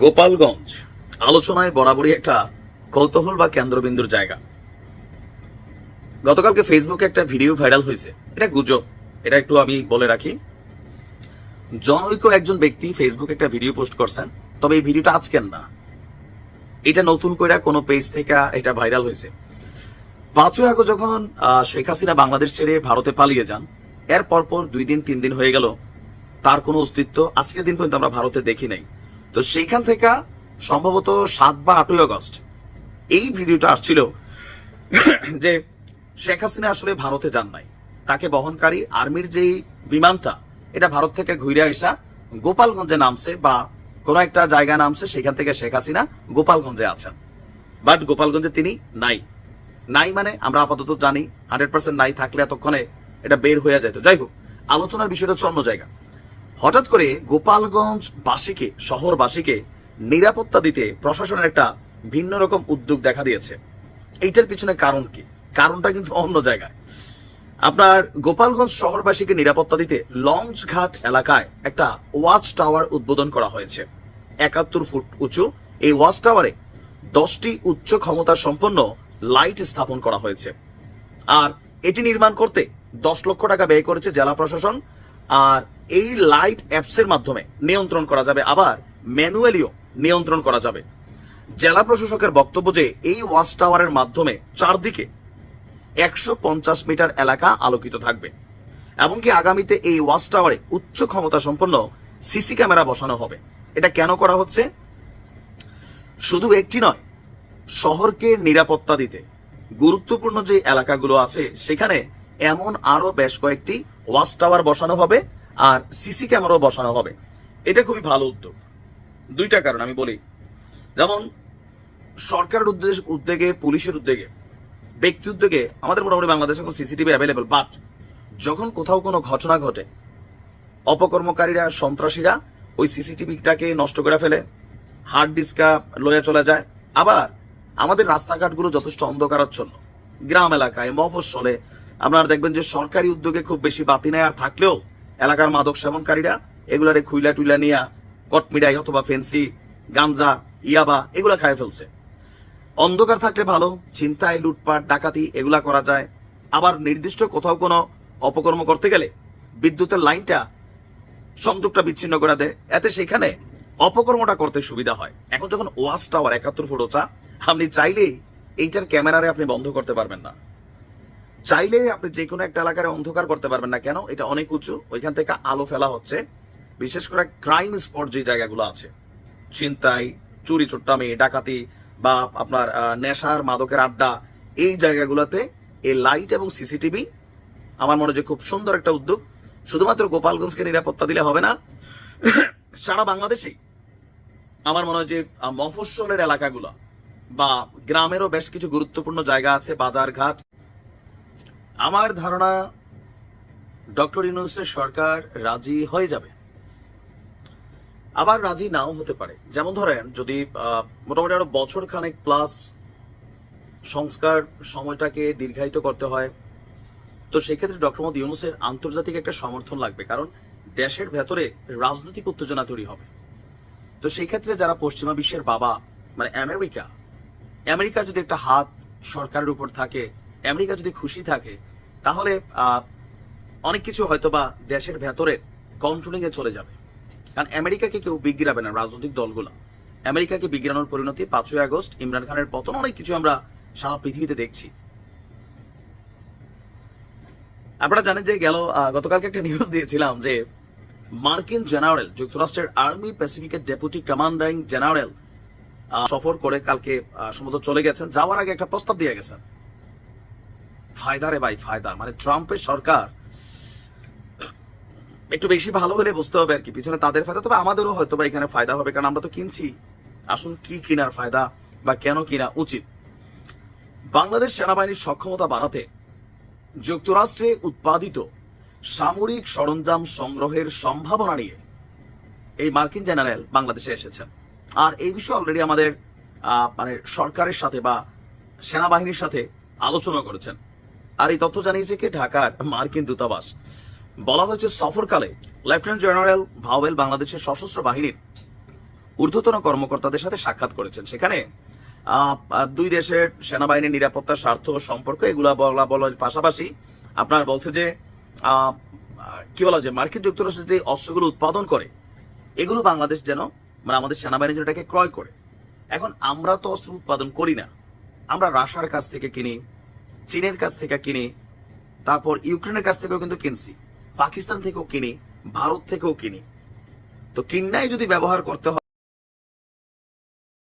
গোপালগঞ্জ। আলোচনায় বরাবরই একটা কৌতূহল বা কেন্দ্রবিন্দুর জায়গা। গতকালকে ফেসবুকে একটা ভিডিও ভাইরাল হয়েছে। এটা গুজব। এটা একটু আমি বলে রাখি। জনৈক একজন ব্যক্তি ফেসবুকে একটা ভিডিও পোস্ট করছেন। তবে এই ভিডিওটা আজকের না। এটা নতুন করে কোনো পেজ থেকে এটা ভাইরাল হয়েছে। পাঁচই আগস্ট যখন শেখ হাসিনা বাংলাদেশ ছেড়ে ভারতে পালিয়ে যান, এর পরপর দুই দিন, তিন দিন হয়ে গেল। তার কোনো অস্তিত্ব আজকের দিন পর্যন্ত আমরা ভারতে দেখি নাই। তো সেইখান থেকে সম্ভবত সাত বা আটই আগস্ট এই ভিডিওটা আসছিল যে শেখ হাসিনা আসলে ভারতে যান নাই। তাকে বহনকারী আর্মির যেই বিমানটা, এটা ভারত থেকে ঘুরে আসা গোপালগঞ্জে নামছে বা কোনো একটা জায়গা নামছে, সেখান থেকে শেখ হাসিনা গোপালগঞ্জে আছেন। বাট গোপালগঞ্জে তিনি নাই। নাই মানে আমরা আপাতত জানি, হান্ড্রেড পার্সেন্ট নাই থাকলে এতক্ষণে এটা বের হয়ে যেত যাই হোক, আলোচনার বিষয়টা অন্য জায়গা। হঠাৎ করে গোপালগঞ্জ বাসীকে, শহরবাসীকে নিরাপত্তা দিতে প্রশাসনের একটা ভিন্ন রকম উদ্যোগ দেখা দিয়েছে। এইটার পিছনে কারণ কি? কারণটা কিন্তু অন্য জায়গায়। আপনার গোপালগঞ্জ শহরবাসীকে নিরাপত্তা দিতে লঞ্চ ঘাট এলাকায় একটা ওয়াচ টাওয়ার উদ্বোধন করা হয়েছে। একাত্তর ফুট উঁচু। এই ওয়াচ টাওয়ারে দশটি উচ্চ ক্ষমতা সম্পন্ন লাইট স্থাপন করা হয়েছে। আর এটি নির্মাণ করতে দশ লক্ষ টাকা ব্যয় করেছে জেলা প্রশাসন। আর এই লাইট অ্যাপসের মাধ্যমে নিয়ন্ত্রণ করা যাবে। আবার ম্যানুয়ালিও নিয়ন্ত্রণ করা যাবে। জেলা প্রশাসকের বক্তব্য যে এই ওয়াচ টাওয়ারের মাধ্যমে চারদিকে একশো পঞ্চাশ মিটার এলাকা আলোকিত থাকবে। এমনকি আগামীতে এই ওয়াচ টাওয়ারে উচ্চ ক্ষমতা সম্পন্ন সিসি ক্যামেরা বসানো হবে। এটা কেন করা হচ্ছে? শুধু একটি নয়, শহরকে নিরাপত্তা দিতে। গুরুত্বপূর্ণ যে এলাকাগুলো আছে, সেখানে এমন আরও বেশ কয়েকটি ওয়াচ টাওয়ার বসানো হবে আর সিসি ক্যামেরাও বসানো হবে। এটা খুবই ভালো উদ্যোগ। দুইটা কারণ আমি বলি। যেমন, সরকারের উদ্দেশ্য উদ্যোগে, পুলিশের উদ্যোগে, ব্যক্তি উদ্যোগে আমাদের মোটামুটি বাংলাদেশে এখন সিসিটিভি অ্যাভেলেবেল বাট যখন কোথাও কোনো ঘটনা ঘটে, অপকর্মকারীরা, সন্ত্রাসীরা ওই সিসিটিভিটাকে নষ্ট করে ফেলে হার্ড ডিস্কা লয়ে চলে যায়। আবার আমাদের রাস্তাঘাটগুলো যথেষ্ট অন্ধকারাচ্ছন্ন। গ্রাম এলাকায়, মফস্বলে আপনারা দেখবেন যে সরকারি উদ্যোগে খুব বেশি বাতি নেয় আর থাকলেও এলাকার মাদক সেবনকারীরা এগুলারে খুইলা টুইলা নিয়া কটমিডাই অথবা ফেন্সি, গাঞ্জা, ইয়াবা এগুলা খায় ফেলছে। অন্ধকার থাকলে ভালো, ছিনতাই, লুটপাট, ডাকাতি এগুলা করা যায়। আবার নির্দিষ্ট কোথাও কোনো অপকর্ম করতে গেলে বিদ্যুতের লাইনটা সংযোগটা বিচ্ছিন্ন করে দেয়। এতে সেখানে অপকর্মটা করতে সুবিধা হয়। এখন যখন ওয়াচ টাওয়ার একাত্তর ফুট উঁচা আপনি চাইলেই এইটার ক্যামেরারে আপনি বন্ধ করতে পারবেন না। চাইলে আপনি যে কোনো একটা এলাকার অন্ধকার করতে পারবেন না। কেন? এটা অনেক উঁচু। ওইখান থেকে আলো ফেলা হচ্ছে। বিশেষ করে ক্রাইম স্পট যে জায়গাগুলো আছে। ছিনতাই, চুরি চুট্টামি, ডাকাতি বা আপনার নেশার, মাদকের আড্ডা, এই জায়গাগুলোতে এই লাইট এবং সিসিটিভি আমার মনে হয় খুব সুন্দর একটা উদ্যোগ। শুধুমাত্র গোপালগঞ্জকে নিরাপত্তা দিলে হবে না। সারা বাংলাদেশেই আমার মনে হয় যে মফস্বলের এলাকাগুলো বা গ্রামেরও বেশ কিছু গুরুত্বপূর্ণ জায়গা আছে। বাজার ঘাট আমার ধারণা ডক্টর ইউনুসের সরকার রাজি হয়ে যাবে। আবার রাজি নাও হতে পারে। যেমন ধরেন, যদি মোটামুটি আরও বছর খানেক প্লাস সংস্কার সময়টাকে দীর্ঘায়িত করতে হয়, তো সেক্ষেত্রে ডক্টর মোহাম্মদ ইউনুসের আন্তর্জাতিক একটা সমর্থন লাগবে। কারণ দেশের ভেতরে রাজনৈতিক উত্তেজনা তৈরি হবে। তো সেই ক্ষেত্রে যারা পশ্চিমা বিশ্বের বাবা মানে আমেরিকা আমেরিকা যদি একটা হাত সরকারের উপর থাকে আমেরিকা যদি খুশি থাকে, তাহলে অনেক কিছু হয়তো বা দেশের ভেতরে কন্ট্রোলিং এ চলে যাবে। কারণ আমেরিকাকে কেউ বিগড়াবে না রাজনৈতিক দলগুলো। আমেরিকাকে বিগড়ানোর পরিণতি পাঁচই আগস্ট, ইমরান খানের পতন, অনেক কিছু আমরা সারা পৃথিবীতে দেখছি। আপনারা জানেন যে গেল গতকালকে একটা নিউজ দিয়েছিলাম যে মার্কিন জেনারেল, যুক্তরাষ্ট্রের আর্মি প্যাসিফিকের ডেপুটি কমান্ডিং জেনারেল সফর করে কালকে সম্ভবত চলে গেছেন। যাওয়ার আগে একটা প্রস্তাব দিয়ে গেছেন। ফায়দা রে ভাই, ফায়দা। মানে ট্রাম্পের সরকার একটু বেশি ভালো হলে বুঝতে হবে আর কি। পিছনে তাদের ফায়দা, তবে আমাদেরও হয়তো বা এখানে ফায়দা হবে, কারণ আমরা তো কিনছি। আসুন কি কেনার ফায়দা বা কেন কিনা উচিত। বাংলাদেশ সেনাবাহিনীর সক্ষমতা বাড়াতে যুক্তরাষ্ট্রে উৎপাদিত সামরিক সরঞ্জাম সংগ্রহের সম্ভাবনা নিয়ে এই মার্কিন জেনারেল বাংলাদেশে এসেছেন। আর এই বিষয়ে অলরেডি আমাদের মানে সরকারের সাথে বা সেনাবাহিনীর সাথে আলোচনা করেছেন। আর এই তথ্য জানিয়েছে কি? ঢাকার মার্কিন দূতাবাস। বলা হয়েছে, সফরকালে লেফটেন্যান্ট জেনারেল ভাওয়েল বাংলাদেশের সশস্ত্র বাহিনীর ঊর্ধ্বতন কর্মকর্তাদের সাথে সাক্ষাৎ করেছেন। সেখানে দুই দেশের সেনাবাহিনীর নিরাপত্তা স্বার্থ সম্পর্ক এগুলা বলা, বলার পাশাপাশি আপনার বলছে যে কি বলা যায় মার্কিন যুক্তরাষ্ট্র যে অস্ত্রগুলো উৎপাদন করে, এগুলো বাংলাদেশ যেন মানে আমাদের সেনাবাহিনী যেন এটাকে ক্রয় করে। এখন আমরা তো অস্ত্র উৎপাদন করি না। আমরা রাশিয়ার কাছ থেকে কিনি চীনের কাছ থেকে কিনি, তারপর ইউক্রেনের কাছ থেকেও কিন্তু কিনছি, পাকিস্তান থেকেও কিনি, ভারত থেকেও কিনি। তো কিন্নাই যদি ব্যবহার করতে হয়